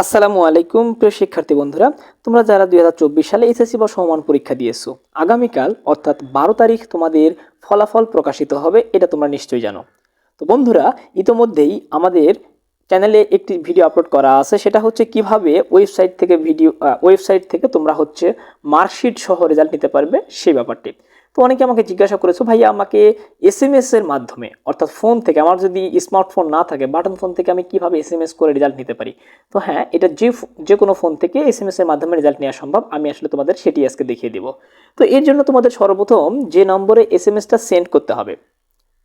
আসসালামু আলাইকুম, প্রিয় শিক্ষার্থী বন্ধুরা। তোমরা যারা দুই হাজার চব্বিশ সালে এসএসসি বা সমান পরীক্ষা দিয়েছ, আগামীকাল, অর্থাৎ বারো তারিখ, তোমাদের ফলাফল প্রকাশিত হবে, এটা তোমরা নিশ্চয়ই জানো। তো বন্ধুরা, ইতোমধ্যেই আমাদের চ্যানেলে একটি ভিডিও আপলোড করা আছে, সেটা হচ্ছে কীভাবে ওয়েবসাইট থেকে ভিডিও ওয়েবসাইট থেকে তোমরা হচ্ছে মার্কশিট সহ রেজাল্ট নিতে পারবে, সেই ব্যাপারটি। তো অনেকে আমাকে জিজ্ঞাসা করেছ, ভাইয়া, আমাকে এস এম এস এর মাধ্যমে, অর্থাৎ ফোন থেকে, আমার যদি স্মার্টফোন না থাকে বাটন ফোন থেকে আমি কীভাবে এস এম এস করে রেজাল্ট নিতে পারি? তো হ্যাঁ এটা যে যে কোনো ফোন থেকে এস এম এস এর মাধ্যমে রেজাল্ট নেওয়া সম্ভব। আমি আসলে তোমাদের সেটি আজকে দেখিয়ে দেবো। তো এর জন্য তোমাদের সর্বপ্রথম যে নম্বরে এস এম এসটা সেন্ড করতে হবে,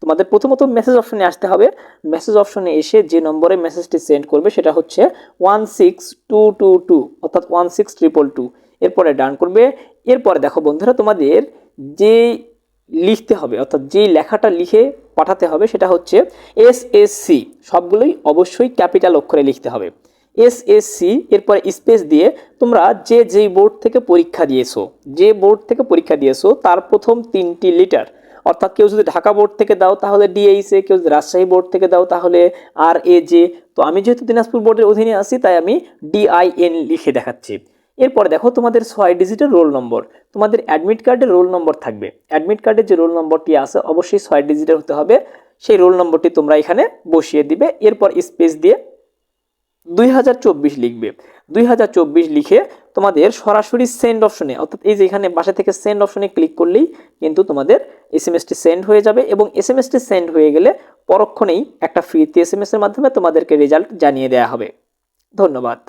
তোমাদের প্রথমত মেসেজ অপশনে আসতে হবে। মেসেজ অপশনে এসে যে নম্বরে মেসেজটি সেন্ড করবে, সেটা হচ্ছে one six two two two অর্থাৎ ওয়ান সিক্স ট্রিপল টু এরপরে ডান করবে। এরপরে দেখো বন্ধুরা, তোমাদের যে লিখতে হবে, অর্থাৎ যে লেখাটা লিখে পাঠাতে হবে সেটা হচ্ছে এস এস সি, সবগুলোই অবশ্যই ক্যাপিটাল অক্ষরে লিখতে হবে। এস এস সি, এরপরে স্পেস দিয়ে তোমরা যে যেই বোর্ড থেকে পরীক্ষা দিয়েছ, যে বোর্ড থেকে পরীক্ষা দিয়েছ, তার প্রথম তিনটি লিটার, অর্থাৎ কেউ যদি ঢাকা বোর্ড থেকে দাও তাহলে ডিএইসে কেউ যদি রাজশাহী বোর্ড থেকে দাও তাহলে আর এ জে, তো আমি যেহেতু দিনাজপুর বোর্ডের অধীনে আছি, তাই আমি ডিআইএন লিখে দেখাচ্ছি। এরপরে দেখো তোমাদের ছয় ডিজিটের রোল নম্বর তোমাদের অ্যাডমিট কার্ডের রোল নম্বর থাকবে। অ্যাডমিট কার্ডের যে রোল নম্বরটি আছে, অবশ্যই ছয় ডিজিটের হতে হবে। সেই রোল নম্বরটি তোমরা এখানে বসিয়ে দিবে। এরপর স্পেস দিয়ে দুই হাজার চব্বিশ লিখবে। দুই হাজার চব্বিশ লিখে তোমাদের সরাসরি সেন্ড অপশনে অর্থাৎ এই যে এখানে বাসা থেকে সেন্ড অপশনে ক্লিক করলেই কিন্তু তোমাদের এস এম এসটি সেন্ড হয়ে যাবে এবং এস এম এসটি সেন্ড হয়ে গেলে পরক্ষণেই একটা ফ্রিতে এস এম এর মাধ্যমে তোমাদেরকে রেজাল্ট জানিয়ে দেওয়া হবে। ধন্যবাদ।